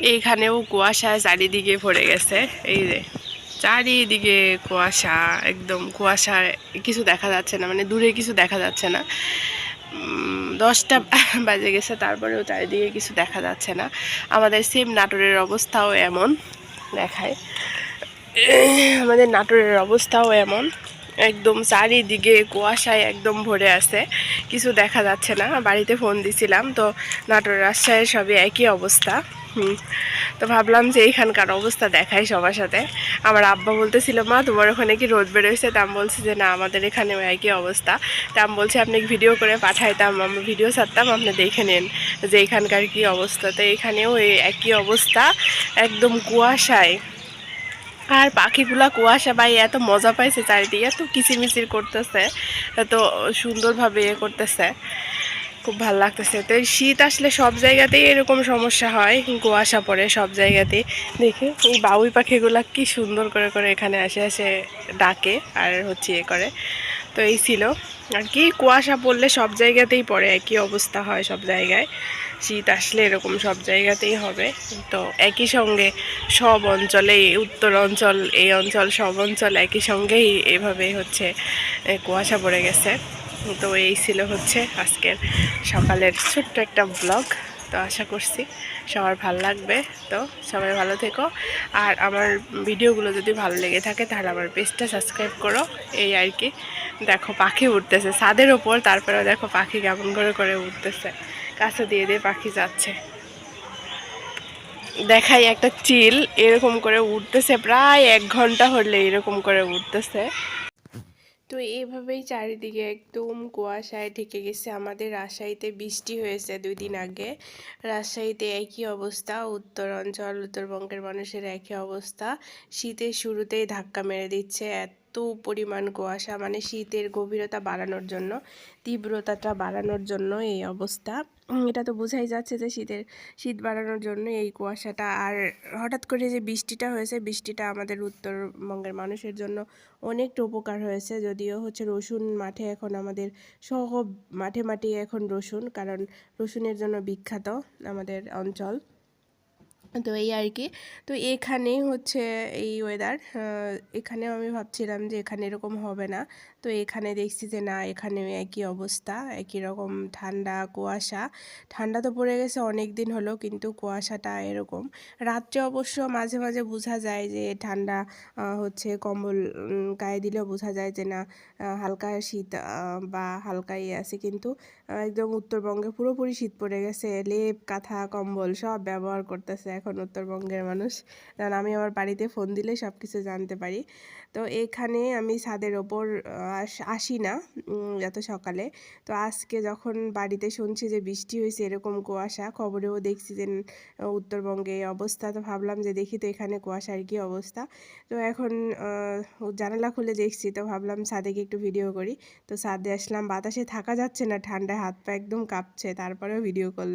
এইখানেও কুয়াশা চারিদিকে ভরে গেছে। এই যে, চারিদিকে কুয়াশা, একদম কুয়াশা, কিছু দেখা যাচ্ছে না মানে দূরে কিছু দেখা যাচ্ছে না। দশটা বাজে গেছে, তারপরেও চারিদিকে কিছু দেখা যাচ্ছে না। আমাদের সেম নাটোরের অবস্থাও এমন, দেখায়। আমাদের নাটোরের অবস্থাও এমন, একদম চারিদিকে কুয়াশায় একদম ভরে আছে। কিছু দেখা যাচ্ছে না। বাড়িতে ফোন দিছিলাম, তো নাটোর রাজশাহীর সবই একই অবস্থা। তো ভাবলাম যে এইখানকার অবস্থা দেখাই সবার সাথে। আমার আব্বা বলতেছিল, মা, তোমার ওখানে কি রোদ বেরোয়েছে তা আমি বলছি যে, না, আমাদের এখানেও একই অবস্থা। তা আমি বলছি, আপনি ভিডিও করে পাঠাইতাম আমরা ভিডিও ছাড়তাম, আপনি দেখে নিন যে এখানকার কি অবস্থা। তো এখানেও একই অবস্থা, একদম কুয়াশায়। আর পাখিগুলা কুয়াশা, ভাই, এত মজা পাইছে চারিদিকে, এত কিচিরমিচির করতেছে, এত সুন্দরভাবে ইয়ে করতেছে, খুব ভালো লাগতেছে। তো শীত আসলে সব জায়গাতেই এরকম সমস্যা হয়, কুয়াশা পড়ে সব জায়গাতেই। দেখে, এই বাবুই পাখিগুলা কি সুন্দর করে করে এখানে আসে আসে ডাকে আর হচ্ছে ইয়ে করে। তো এই ছিল। আর কি, কুয়াশা পড়লে সব জায়গাতেই পড়ে, একই অবস্থা হয় সব জায়গায়। শীত আসলে এরকম সব জায়গাতেই হবে। তো একই সঙ্গে সব অঞ্চলে, উত্তর অঞ্চল, এই অঞ্চল, সব অঞ্চল একই সঙ্গেই এভাবে হচ্ছে কুয়াশা পড়ে গেছে। তো এই ছিল হচ্ছে আজকের সকালের ছোট্ট একটা ব্লগ। তো আশা করছি সবার ভালো লাগবে। তো সবাই ভালো থেকো। আর আমার ভিডিওগুলো যদি ভালো লেগে থাকে, তাহলে আমার পেজটা সাবস্ক্রাইব করো। এই আর কি। দেখো, পাখি উঠতেছে ছাদের ওপর তারপরে দেখো পাখি কেমন করে করে উঠতেছে কাছে দিয়ে দিয়ে পাখি যাচ্ছে। দেখাই একটা চিল, এরকম করে উঠতেছে প্রায় এক ঘণ্টা হলে এরকম করে উঠতেছে তো এইভাবেই চারিদিকে একদম কুয়াশায় ঢেকে গেছে। আমাদের রাজশাহীতে বৃষ্টি হয়েছে দুই দিন আগে। রাজশাহীতে একই অবস্থা, উত্তর অঞ্চল, উত্তরবঙ্গের মানুষের একই অবস্থা। শীতের শুরুতেই ধাক্কা মেরে দিচ্ছে। এত পরিমাণ কুয়াশা মানে শীতের গভীরতা বাড়ানোর জন্য, তীব্রতাটা বাড়ানোর জন্য এই অবস্থা। এটা তো বোঝাই যাচ্ছে যে শীতের, শীত বাড়ানোর জন্য এই কুয়াশাটা। আর হঠাৎ করে যে বৃষ্টিটা হয়েছে, বৃষ্টিটা আমাদের উত্তরবঙ্গের মানুষের জন্য অনেকটা উপকার হয়েছে। যদিও হচ্ছে রসুন মাঠে এখন আমাদের সহ মাঠে মাঠে এখন রসুন, কারণ রসুনের জন্য বিখ্যাত আমাদের অঞ্চল। তো এই আর কি। তো এখানে হচ্ছে এই ওয়েদার এখানেও আমি ভাবছিলাম যে এখানে এরকম হবে না। তো এখানে দেখছি যে না, এখানে একই অবস্থা, একই রকম ঠান্ডা, কুয়াশা। ঠান্ডা তো পড়ে গেছে অনেক দিন হলো, কিন্তু কুয়াশাটা এরকম। রাত্রে অবশ্য মাঝে মাঝে বোঝা যায় যে ঠান্ডা হচ্ছে কম্বল গায়ে দিলেও বোঝা যায় যে না হালকা শীত বা হালকা ইয়ে আছে। কিন্তু একদম উত্তরবঙ্গে পুরোপুরি শীত পড়ে গেছে। লেপ, কাঁথা, কম্বল সব ব্যবহার করতেছে এখন। উত্তরবঙ্গের মানুষ। কারণ আমি আমার বাড়িতে ফোন দিলে সব কিছু জানতে পারি। তো এখানে আমি ছাদের ওপর আস- না এত সকালে। তো আজকে যখন বাড়িতে শুনছি যে বৃষ্টি হয়েছে এরকম কুয়াশা, খবরেও দেখছি যে উত্তরবঙ্গে অবস্থা, তো ভাবলাম যে দেখি তো এখানে কুয়াশার কি অবস্থা। তো এখন জানালা খুলে দেখছি, তো ভাবলাম ছাদে একটু ভিডিও করি। তো ছাদে আসলাম, বাতাসে থাকা যাচ্ছে না, ঠান্ডায় হাত পা একদম কাঁপছে, তারপরেও ভিডিও করলাম।